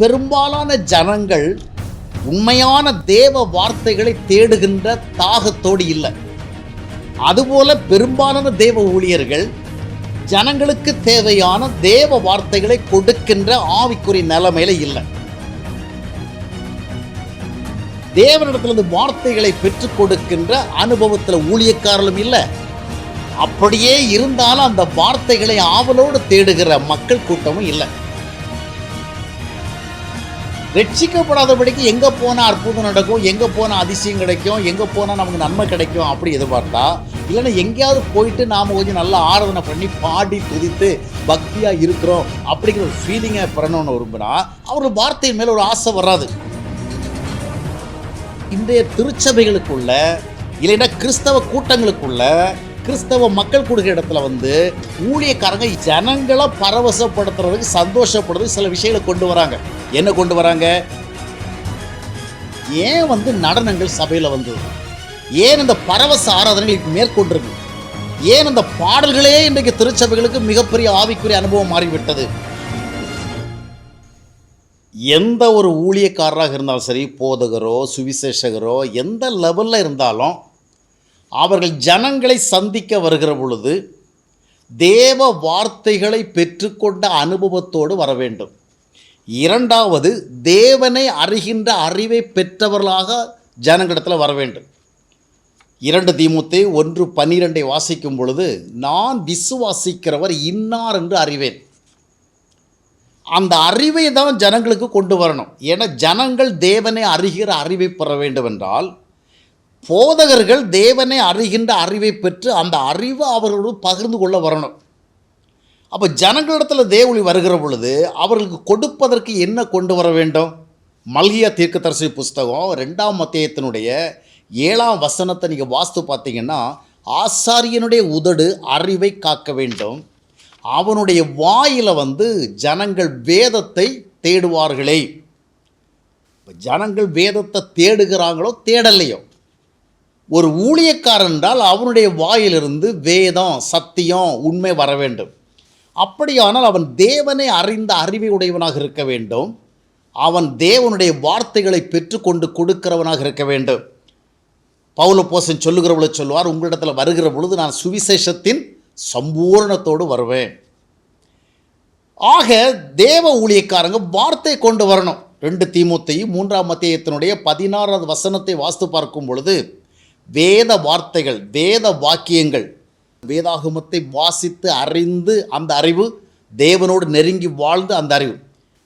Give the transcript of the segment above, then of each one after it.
பெரும்பாலான ஜனங்கள் உண்மையான தேவ வார்த்தைகளை தேடுகின்ற தாகத்தோடு இல்லை. அதுபோல பெரும்பாலான தேவ ஊழியர்கள் ஜனங்களுக்கு தேவையான தேவ வார்த்தைகளை கொடுக்கின்ற ஆவிக்குறி நிலைமையில இல்லை. தேவனிடத்திலிருந்து வார்த்தைகளை பெற்றுக் கொடுக்கின்ற அனுபவத்தில் ஊழியக்காரலும் இல்லை. அப்படியே இருந்தாலும் அந்த வார்த்தைகளை ஆவலோடு தேடுகிற மக்கள் கூட்டமும் இல்லை. ரட்சிக்கப்படாதபடிக்கு எங்கே போனால் அற்புதம் நடக்கும் எங்கே போனால் அதிசயம் கிடைக்கும் எங்கே போனால் நமக்கு நன்மை கிடைக்கும் அப்படி எதிர்பார்த்தா இல்லைன்னா எங்கேயாவது போயிட்டு நாம் கொஞ்சம் நல்லா ஆராதனை பண்ணி பாடி துதித்து பக்தியாக இருக்கிறோம் அப்படிங்கிற ஒரு ஃபீலிங்கை பெறணும்னு விரும்புனா அவர்கள் வார்த்தையின் மேலே ஒரு ஆசை வராது. இன்றைய திருச்சபைகளுக்குள்ள இல்லைன்னா கிறிஸ்தவ கூட்டங்களுக்குள்ள கிறிஸ்தவ மக்கள் கொடுக்குற இடத்துல வந்து ஊழியக்காரங்க ஜனங்களை பரவசப்படுத்துறதுக்கு சந்தோஷப்படுறதுக்கு சில விஷயங்களை கொண்டு வராங்க. என்ன கொண்டு வராங்க? ஏன் வந்து நடனங்கள் சபையில் வந்தது? ஏன் இந்த பரவச ஆராதனைகள் மேற்கொண்டிருக்கு? ஏன் இந்த பாடல்களே இன்றைக்கு திருச்சபைகளுக்கு மிகப்பெரிய ஆவிக்குரிய அனுபவம் மாறிவிட்டது? எந்த ஒரு ஊழியக்காரராக இருந்தாலும் சரி போதகரோ சுவிசேஷகரோ எந்த லெவலில் இருந்தாலும் அவர்கள் ஜனங்களை சந்திக்க வருகிற பொழுது தேவ வார்த்தைகளை பெற்றுக்கொண்ட அனுபவத்தோடு வர வேண்டும். இரண்டாவது தேவனை அறிகின்ற அறிவை பெற்றவர்களாக ஜனங்களிடத்தில் வர வேண்டும். இரண்டு தீமுத்தை ஒன்று பன்னிரெண்டை வாசிக்கும் பொழுது நான் விசுவாசிக்கிறவர் இன்னார் என்று அறிவேன். அந்த அறிவை தான் ஜனங்களுக்கு கொண்டு வரணும். ஏன்னா ஜனங்கள் தேவனை அறிகிற அறிவை பெற வேண்டும் என்றால் போதகர்கள் தேவனை அறிகின்ற அறிவை பெற்று அந்த அறிவை அவர்களோடு பகிர்ந்து கொள்ள வரணும். அப்போ ஜனங்களிடத்தில் தேவொளி வருகிற பொழுது அவர்களுக்கு கொடுப்பதற்கு என்ன கொண்டு வர வேண்டும்? மல்கியா தீர்க்கதரிசி புஸ்தகம் ரெண்டாம் மத்தியத்தினுடைய ஏழாம் வசனத்தை நீங்கள் வாஸ்து பார்த்தீங்கன்னா ஆசாரியனுடைய உதடு அறிவை காக்க வேண்டும். அவனுடைய வாயில் வந்து ஜனங்கள் வேதத்தை தேடுவார்களே. ஜனங்கள் வேதத்தை தேடுகிறாங்களோ தேடலையோ? ஒரு ஊழியக்காரன் என்றால் அவனுடைய வாயிலிருந்து வேதம் சத்தியம் உண்மை வர வேண்டும். அப்படியானால் அவன் தேவனை அறிந்த அறிவை உடையவனாக இருக்க வேண்டும். அவன் தேவனுடைய வார்த்தைகளை பெற்றுக்கொண்டு கொடுக்கிறவனாக இருக்க வேண்டும். பவுல போசன் சொல்லுகிறவளை சொல்லுவார் உங்களிடத்தில் வருகிற பொழுது நான் சுவிசேஷத்தின் சம்பூரணத்தோடு வருவேன். ஆக தேவ ஊழியக்காரங்க வார்த்தை கொண்டு வரணும். ரெண்டு தீமுத்தையும் மூன்றாம் மத்தியத்தினுடைய பதினாறாவது வசனத்தை வாஸ்து பார்க்கும் பொழுது வேத வார்த்தைகள் வேத வாக்கியங்கள். வேதாகமத்தை வாசித்து அறிந்து அந்த அறிவு தேவனோடு நெருங்கி வாழ்ந்து அந்த அறிவு.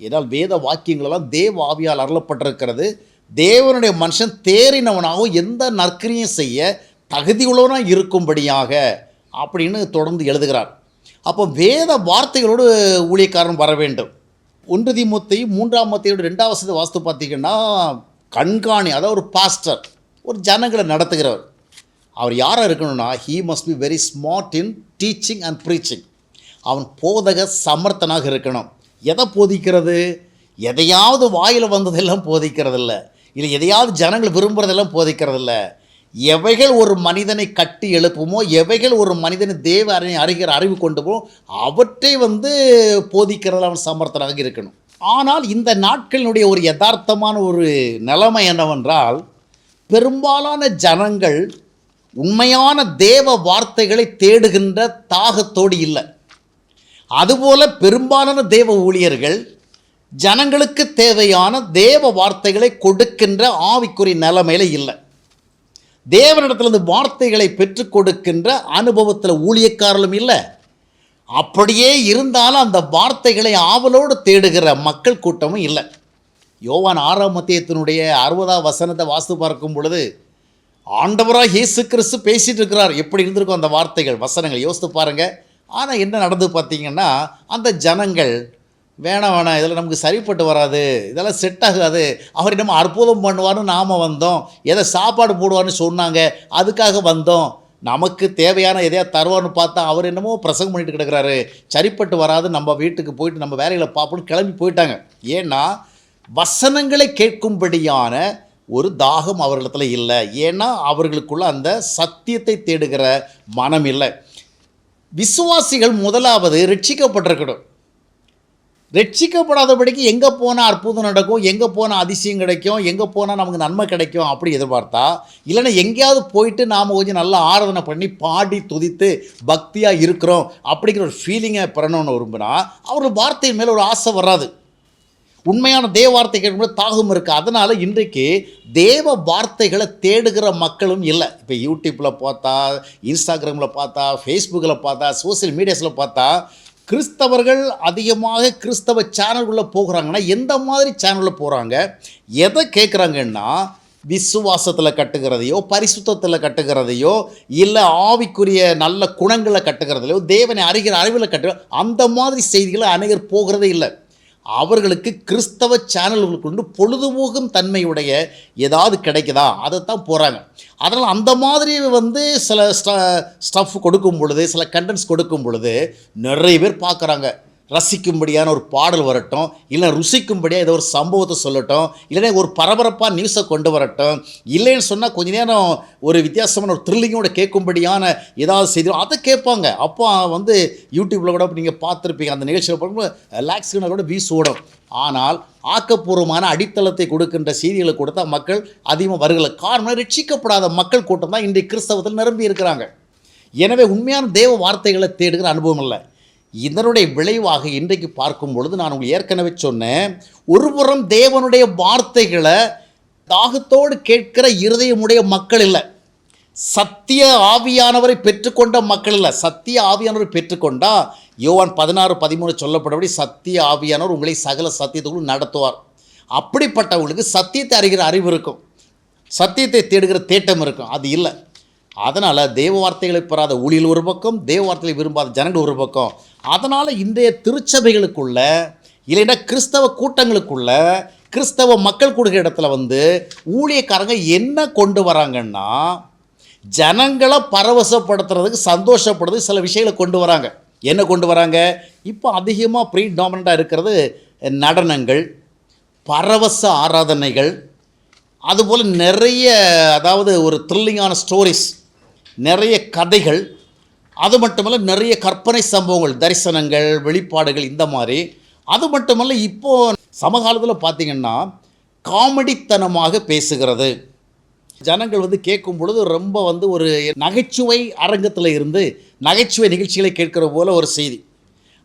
ஏனால் வேத வாக்கியங்களெல்லாம் தேவ ஆவியால் அருளப்பட்டிருக்கிறது. தேவனுடைய மனுஷன் தேறினவனாகவும் எந்த நற்கரியும் செய்ய தகுதியுள்ளவனாக இருக்கும்படியாக அப்படின்னு தொடர்ந்து எழுதுகிறார். அப்போ வேத வார்த்தைகளோடு ஊழியக்காரன் வர வேண்டும். ஒன்று திமுத்தை மூன்றாம் மத்தையோட ரெண்டாவது வாஸ்து பார்த்திங்கன்னா கண்காணி அதாவது ஒரு பாஸ்டர் ஒரு ஜனங்களை நடத்துகிறவர். அவர் யாராக இருக்கணும்னா he must be very smart in teaching and preaching அவன் போதக சமர்த்தனாக இருக்கணும். எதை போதிக்கிறது? எதையாவது வாயில் வந்ததெல்லாம் போதிக்கிறதில்ல. இல்லை எதையாவது ஜனங்கள் விரும்புகிறதெல்லாம் போதிக்கிறதில்ல. எவைகள் ஒரு மனிதனை கட்டி எழுப்புமோ எவைகள் ஒரு மனிதனை தேவ அறி அறிகிற அறிவு கொண்டு போ அவற்றை வந்து போதிக்கிறதில் அவன் சமர்த்தனாக இருக்கணும். ஆனால் இந்த நாட்களினுடைய ஒரு யதார்த்தமான ஒரு நிலைமை என்னவென்றால் பெரும்பாலான ஜனங்கள் உண்மையான தேவ வார்த்தைகளை தேடுகின்ற தாகத்தோடு இல்லை. அதுபோல பெரும்பாலான தேவ ஊழியர்கள் ஜனங்களுக்கு தேவையான தேவ வார்த்தைகளை கொடுக்கின்ற ஆவிக்குறி நிலைமையில் இல்லை. தேவனிடத்திலிருந்து வார்த்தைகளை பெற்றுக் கொடுக்கின்ற அனுபவத்தில் ஊழியக்காரலும் இல்லை. அப்படியே இருந்தாலும் அந்த வார்த்தைகளை ஆவலோடு தேடுகிற மக்கள் கூட்டமும் இல்லை. யோவான் ஆறாம் மத்தியத்தினுடைய அறுபதாம் வசனத்தை வாஸ்து பார்க்கும் பொழுது ஆண்டவராக இயேசு கிறிஸ்து பேசிகிட்டு இருக்கிறார். எப்படி இருந்திருக்கும் அந்த வார்த்தைகள் வசனங்கள்? யோசித்து பாருங்கள் ஆனால் என்ன நடந்து பார்த்தீங்கன்னா அந்த ஜனங்கள் வேணாம் வேணாம் இதெல்லாம் நமக்கு சரிப்பட்டு வராது. இதெல்லாம் செட் ஆகாது. அவர் என்னமோ அற்புதம் பண்ணுவார்னு நாம் வந்தோம். எதை சாப்பாடு போடுவார்னு சொன்னாங்க. அதுக்காக வந்தோம். நமக்கு தேவையான எதையா தருவான்னு பார்த்தா அவர் என்னமோ பிரசங்கம் பண்ணிட்டு கிடக்குறாரு. சரிப்பட்டு வராது. நம்ம வீட்டுக்கு போயிட்டு நம்ம வேலைகளை பார்ப்போம்னு கிளம்பி போயிட்டாங்க. ஏன்னா வசனங்களை கேட்கும்படியான ஒரு தாகம் அவர்களிடத்துல இல்லை. ஏன்னா அவர்களுக்குள்ள அந்த சத்தியத்தை தேடுகிற மனம் இல்லை. விசுவாசிகள் முதலாவது ரட்சிக்கப்பட்டிருக்கணும். ரட்சிக்கப்படாதபடிக்கு எங்கே போனால் அற்புதம் நடக்கும் எங்கே போனால் அதிசயம் கிடைக்கும் எங்கே போனால் நமக்கு நன்மை கிடைக்கும் அப்படி எதிர்பார்த்தா இல்லைன்னா எங்கேயாவது போயிட்டு நாம் கொஞ்சம் நல்லா ஆராதனை பண்ணி பாடி துதித்து பக்தியாக இருக்கிறோம் அப்படிங்கிற ஒரு ஃபீலிங்கை பெறணும்னு விரும்புனா அவர் வார்த்தையின் மேலே ஒரு ஆசை வராது. உண்மையான தேவ வார்த்தை கேட்கும்போது தாகம் இருக்குது அதனால் இன்றைக்கு தேவ வார்த்தைகளை தேடுகிற மக்களும் இல்லை. இப்போ யூடியூப்பில் பார்த்தா இன்ஸ்டாகிராமில் பார்த்தா ஃபேஸ்புக்கில் பார்த்தா சோஷியல் மீடியாஸில் பார்த்தா கிறிஸ்தவர்கள் அதிகமாக கிறிஸ்தவ சேனல்குள்ளே போகிறாங்கன்னா எந்த மாதிரி சேனலில் போகிறாங்க எதை கேட்குறாங்கன்னா விசுவாசத்தில் கட்டுகிறதையோ பரிசுத்தத்தில் கட்டுகிறதையோ இல்லை ஆவிக்குரிய நல்ல குணங்களை கட்டுகிறதையோ தேவனை அறிகிற அறிவில் கட்டு அந்த மாதிரி செய்திகளை அநேகர் போகிறதே இல்லை. அவர்களுக்கு கிறிஸ்தவ சேனல்களுக்கு கொண்டு பொழுதுபோகும் தன்மையுடைய ஏதாவது கிடைக்குதா? அதை தான் போகிறாங்க அதனால் அந்த மாதிரி வந்து சில ஸ்ட ஸ்டஃப் கொடுக்கும் பொழுது சில கண்டென்ட்ஸ் கொடுக்கும் பொழுது நிறைய பேர் பார்க்குறாங்க. ரசிக்கும்படியான ஒரு பாடல் வரட்டும் இல்லை ருசிக்கும்படியாக ஏதோ ஒரு சம்பவத்தை சொல்லட்டும் இல்லைன்னா ஒரு பரபரப்பாக நியூஸை கொண்டு வரட்டும் இல்லைன்னு சொன்னால் கொஞ்ச நேரம் ஒரு வித்தியாசமான ஒரு த்ரில்லிங்கோட கேட்கும்படியான ஏதாவது செய்தி அதை கேட்பாங்க. அப்போ வந்து யூடியூப்பில் கூட நீங்கள் பார்த்துருப்பீங்க. அந்த நிகழ்ச்சியில் பார்க்கும்போது லேக்ஸ்க்கு கூட வியூஸ் ஓடும். ஆனால் ஆக்கப்பூர்வமான அடித்தளத்தை கொடுக்கின்ற செய்திகளை கொடுத்தா மக்கள் அதிகமாக வருகலை. காரணம் ரட்சிக்கப்படாத மக்கள் கூட்டம் தான் இன்றைய கிறிஸ்தவத்தில் நிரம்பி இருக்கிறாங்க. எனவே உண்மையான தேவ வார்த்தைகளை தேடுகிற அனுபவம் இல்லை. இதனுடைய விளைவாக இன்றைக்கு பார்க்கும் பொழுது நான் உங்களுக்கு ஏற்கனவே சொன்னேன் ஒருபுறம் தேவனுடைய வார்த்தைகளை தாகத்தோடு கேட்கிற இருதயமுடைய மக்கள் இல்லை. சத்திய ஆவியானவரை பெற்றுக்கொண்ட மக்கள் இல்லை. சத்திய ஆவியானவரை பெற்றுக்கொண்டா யோவான் பதினாறு பதிமூணு சொல்லப்படபடி சத்திய ஆவியானவர் உங்களை சகல சத்தியத்துக்குள் நடத்துவார். அப்படிப்பட்டவங்களுக்கு சத்தியத்தை அறிகிற அறிவு இருக்கும். சத்தியத்தை தேடுகிற தேட்டம் இருக்கும். அது இல்லை. அதனால் தேவ வார்த்தைகளை பெறாத ஊழியல் ஒரு பக்கம் தேவ வார்த்தைகளை விரும்பாத ஜனங்கள் ஒரு பக்கம். அதனால் இன்றைய திருச்சபைகளுக்குள்ள இல்லைன்னா கிறிஸ்தவ கூட்டங்களுக்குள்ள கிறிஸ்தவ மக்கள் கூடுகிற இடத்துல வந்து ஊழியக்காரங்க என்ன கொண்டு வராங்கன்னா ஜனங்களை பரவசப்படுத்துறதுக்கு சந்தோஷப்படுறதுக்கு சில விஷயங்களை கொண்டு வராங்க. என்ன கொண்டு வராங்க? இப்போ அதிகமாக ப்ரீ டாமினண்ட்டாக இருக்கிறது நடனங்கள் பரவச ஆராதனைகள் அதுபோல் நிறைய அதாவது ஒரு த்ரில்லிங்கான ஸ்டோரிஸ் நிறைய கதைகள் அது மட்டுமல்ல நிறைய கற்பனை சம்பவங்கள் தரிசனங்கள் வெளிப்பாடுகள் இந்த மாதிரி. அது மட்டுமல்ல இப்போது சமகாலத்தில் பார்த்தீங்கன்னா காமெடித்தனமாக பேசுகிறது. ஜனங்கள் வந்து கேட்கும் பொழுது ரொம்ப வந்து ஒரு நகைச்சுவை அரங்கத்தில் இருந்து நகைச்சுவை நிகழ்ச்சிகளை கேட்கிற போல ஒரு செய்தி.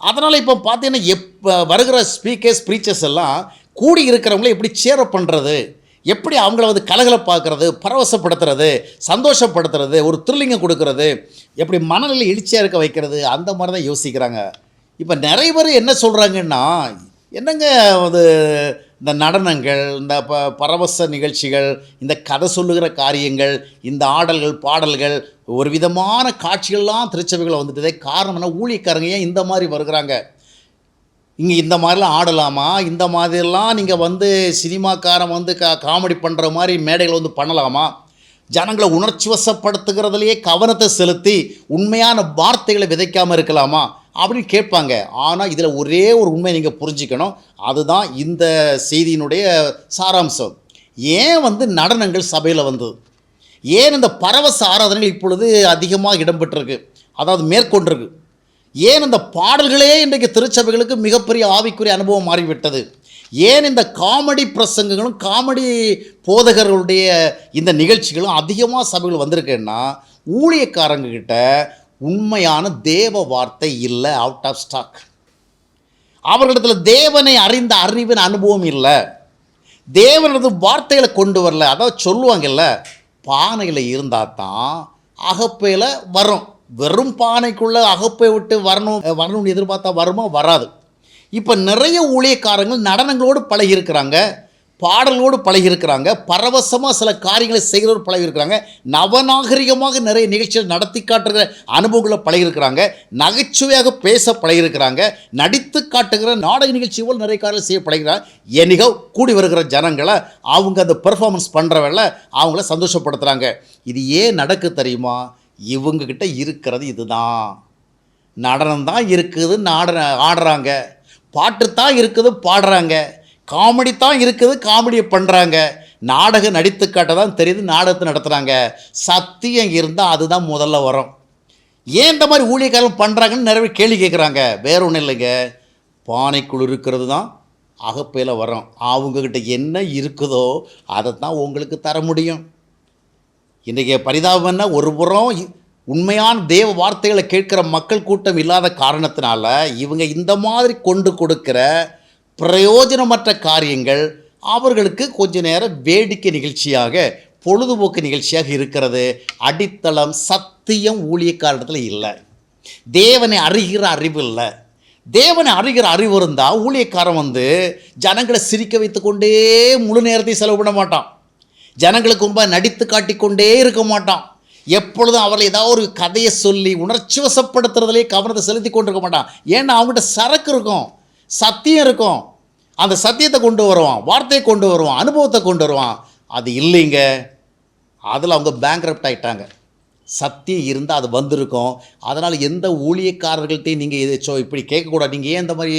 அதனால் இப்போ பார்த்தீங்கன்னா எப்போ வருகிற ஸ்பீக்கர்ஸ் ப்ரீச்சர்ஸ் எல்லாம் கூடி இருக்கிறவங்கள எப்படி சேர பண்ணுறது எப்படி அவங்கள வந்து கலகலப்பாக்குறது பரவசப்படுத்துறது சந்தோஷப்படுத்துறது ஒரு த்ரில்லிங்கை கொடுக்கறது எப்படி மனநிலை எழுச்சியாக இருக்க வைக்கிறது அந்த மாதிரி தான் யோசிக்கிறாங்க. இப்போ நிறைய பேர் என்ன சொல்கிறாங்கன்னா என்னங்க அது இந்த நடனங்கள் இந்த ப பரவச நிகழ்ச்சிகள் இந்த கதை சொல்லுகிற காரியங்கள் இந்த ஆடல்கள் பாடல்கள் ஒரு விதமான காட்சிகள்லாம் திருச்சபைகளை வந்துட்டதே காரணம் என்ன? ஊழியக்காரங்க ஏன் இந்த மாதிரி வருகிறாங்க? இங்கே இந்த மாதிரிலாம் ஆடலாமா? இந்த மாதிரிலாம் நீங்கள் வந்து சினிமாக்காரன் வந்து கா காமெடி பண்ணுற மாதிரி மேடைகள் வந்து பண்ணலாமா? ஜனங்களை உணர்ச்சி வசப்படுத்துகிறதுலையே கவனத்தை செலுத்தி உண்மையான வார்த்தைகளை விதைக்காமல் இருக்கலாமா? அப்படின்னு கேட்பாங்க. ஆனால் இதில் ஒரே ஒரு உண்மை நீங்கள் புரிஞ்சுக்கணும். அதுதான் இந்த செய்தியினுடைய சாராம்சம். ஏன் வந்து நடனங்கள் சபையில் வந்தது? ஏன் இந்த பரவச ஆராதனைகள் இப்பொழுது அதிகமாக இடம்பெற்றிருக்கு? அதாவது மேற்கொண்டிருக்கு. ஏன் இந்த பாடல்களே இன்றைக்கு திருச்சபைகளுக்கு மிகப்பெரிய ஆவிக்குரிய அனுபவம் மாறிவிட்டது? ஏன் இந்த காமெடி பிரசங்கங்களும் காமெடி போதகர்களுடைய இந்த நிகழ்ச்சிகளும் அதிகமாக சபைகள் வந்திருக்குன்னா ஊழியக்காரங்கக்கிட்ட உண்மையான தேவ வார்த்தை இல்லை அவுட் ஆஃப் ஸ்டாக் அவர்களிடத்தில் தேவனை அறிந்த அறிவின் அனுபவம் இல்லை. தேவனது வார்த்தைகளை கொண்டு வரல. அதாவது சொல்லுவாங்கல்ல பானையில் இருந்தால் தான் அகப்பையில் வரும். வெறும் பானைக்குள்ளே அகப்பை விட்டு வரணும் வரணும்னு எதிர்பார்த்தா வருமா? வராது. இப்போ நிறைய ஊழியக்காரங்கள் நடனங்களோடு பழகியிருக்கிறாங்க பாடலோடு பழகியிருக்கிறாங்க பரவசமாக சில காரியங்களை செய்கிறவர் பழகியிருக்கிறாங்க நவநாகரிகமாக நிறைய நிகழ்ச்சிகள் நடத்தி காட்டுகிற அனுபவங்களை பழகியிருக்கிறாங்க நகைச்சுவையாக பேச பழகியிருக்கிறாங்க நடித்து காட்டுகிற நாடக நிகழ்ச்சி போல் நிறைய காரியங்கள் செய்ய பழகிறாங்க என்னைக்கோ கூடி வருகிற ஜனங்களை அவங்க அந்த பெர்ஃபார்மன்ஸ் பண்ணுறவங்கள அவங்கள சந்தோஷப்படுத்துகிறாங்க இது ஏன் நடக்கு தெரியுமா? இவங்கக்கிட்ட இருக்கிறது இதுதான். நடனம் தான் இருக்குது நாட ஆடுறாங்க. பாட்டு தான் இருக்குது பாடுறாங்க. காமெடி தான் இருக்குது காமெடியை பண்ணுறாங்க நாடகம் நடித்து காட்ட தான் தெரியுது நாடகத்தை நடத்துகிறாங்க சத்தியம் இருந்தால் அதுதான் முதல்ல வரும். ஏன் இந்த மாதிரி ஊழியக்காரர்கள் பண்ணுறாங்கன்னு நிறைய கேள்வி கேட்குறாங்க வேற ஒன்றும் இல்லைங்க. பானைக்குள் இருக்கிறது தான் அகப்பையில் வரும். அவங்கக்கிட்ட என்ன இருக்குதோ அதை தான் உங்களுக்கு தர முடியும். இன்றைக்கி பரிதாபம் என்ன? ஒரு புறம் உண்மையான தேவ வார்த்தைகளை கேட்குற மக்கள் கூட்டம் இல்லாத காரணத்தினால இவங்க இந்த மாதிரி கொண்டு கொடுக்குற பிரயோஜனமற்ற காரியங்கள் அவர்களுக்கு கொஞ்ச நேரம் வேடிக்கை நிகழ்ச்சியாக பொழுதுபோக்கு நிகழ்ச்சியாக இருக்கிறது. அடித்தளம் சத்தியம் ஊழியக்காரத்தில் இல்லை. தேவனை அறிகிற அறிவு இல்லை. தேவனை அறிகிற அறிவு இருந்தால் ஊழியக்காரன் வந்து ஜனங்களை சிரிக்க வைத்துக்கொண்டே முழு நேரத்தையும் செலவு பண்ண மாட்டான். ஜனங்களுக்கு ரொம்ப நடித்து காட்டிக்கொண்டே இருக்க மாட்டான். எப்பொழுதும் அவர்களை ஏதாவது ஒரு கதையை சொல்லி உணர்ச்சி வசப்படுத்துறதுலேயே கவனத்தை செலுத்தி கொண்டிருக்க மாட்டான். ஏன்னா அவங்ககிட்ட சரக்கு இருக்கும் சத்தியம் இருக்கும். அந்த சத்தியத்தை கொண்டு வருவான் வார்த்தையை கொண்டு வருவான் அனுபவத்தை கொண்டு வருவான். அது இல்லைங்க. அதில் அவங்க பேங்க்ரப்ட் ஆகிட்டாங்க சக்தி இருந்தால் அது வந்திருக்கும். அதனால் எந்த ஊழியக்காரர்கள்ட்டையும் நீங்கள் இதை சோ இப்படி கேட்கக்கூடாது. நீங்கள் ஏன் இந்த மாதிரி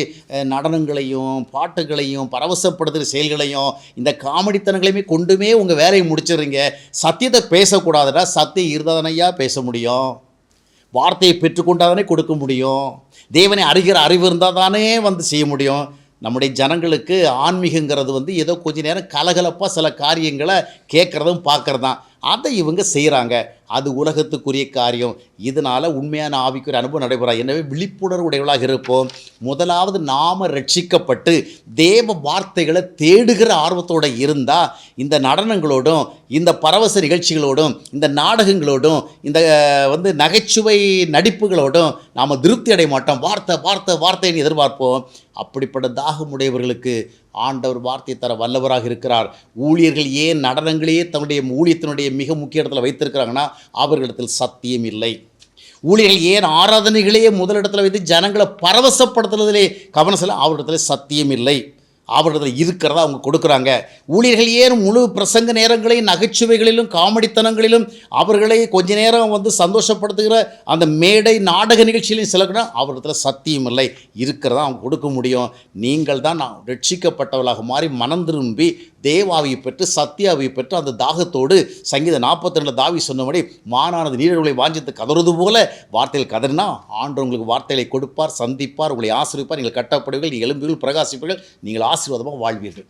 நடனங்களையும் பாட்டுகளையும் பரவசப்படுத்துகிற செயல்களையும் இந்த காமெடித்தனங்களையுமே கொண்டுமே உங்கள் வேலையை முடிச்சிடுறீங்க. சத்தியத்தை பேசக்கூடாதுடா. சத்தியம் இருந்தாதானையா பேச முடியும். வார்த்தையை பெற்றுக்கொண்டாதானே கொடுக்க முடியும். தேவனை அறிகிற அறிவு இருந்தால் தானே வந்து செய்ய முடியும். நம்முடைய ஜனங்களுக்கு ஆன்மீகங்கிறது வந்து ஏதோ கொஞ்ச நேரம் கலகலப்பாக சில காரியங்களை கேட்குறதும் பார்க்குறதான் அதை இவங்க செய்கிறாங்க அது உலகத்துக்குரிய காரியம். இதனால் உண்மையான ஆவிக்குரிய அனுபவம் நடைபெறா எனவே விழிப்புணர்வு உடையவளாக இருப்போம். முதலாவது நாம ரட்சிக்கப்பட்டு தேவ வார்த்தைகளை தேடுகிற ஆர்வத்தோடு இருந்தால் இந்த நடனங்களோடும் இந்த பரவச நிகழ்ச்சிகளோடும் இந்த நாடகங்களோடும் இந்த வந்து நகைச்சுவை நடிப்புகளோடும் நாம் திருப்தி அடைய மாட்டோம். வார்த்தை வார்த்தை வார்த்தைன்னு எதிர்பார்ப்போம். அப்படிப்பட்ட தாகமுடையவர்களுக்கு ஆண்டவர் வார்த்தை தர வல்லவராக இருக்கிறார். ஊழியர்கள் ஏன் நடனங்களையே தன்னுடைய ஊழியத்தினுடைய மிக முக்கிய இடத்துல வைத்திருக்கிறாங்கன்னா அவர்களிடத்தில் சத்தியம் இல்லை. ஊழியர்கள் ஏன் ஆராதனைகளையே முதலிடத்தில் வைத்து ஜனங்களை பரவசப்படுத்துறதிலே கவனம் செல்ல அவரிடத்துல சத்தியம் இல்லை. அவரது இருக்கிறதா அவங்க கொடுக்குறாங்க. ஊழியர்கள் ஏன் முழு பிரசங்க நேரங்களையும் நகைச்சுவைகளிலும் காமெடித்தனங்களிலும் அவர்களை கொஞ்ச நேரம் வந்து சந்தோஷப்படுத்துகிற அந்த மேடை நாடக நிகழ்ச்சியிலையும் சிலக்குனா அவரிடத்தில் சத்தியம் இல்லை. இருக்கிறதா அவங்க கொடுக்க முடியும். நீங்கள் தான் நான் ரட்சிக்கப்பட்டவர்களாக மாறி மனம் திரும்பி தேவாவியை பெற்று சத்தியாவை பெற்று அந்த தாகத்தோடு சங்கீத நாற்பத்தி ரெண்டு தாவி சொன்னபடி மானானது நீரர்களை வாஞ்சித்து கதறுவது போல வார்த்தையில் கதறினா ஆண்டு உங்களுக்கு வார்த்தைகளை கொடுப்பார் சந்திப்பார் உங்களை ஆசிரிப்பார் நீங்கள் கட்டப்படுவீர்கள் நீங்கள் எலும்புகள் பிரகாசிப்பீர்கள் நீங்கள் ஆசீர்வாதமாக வாழ்வீர்கள்.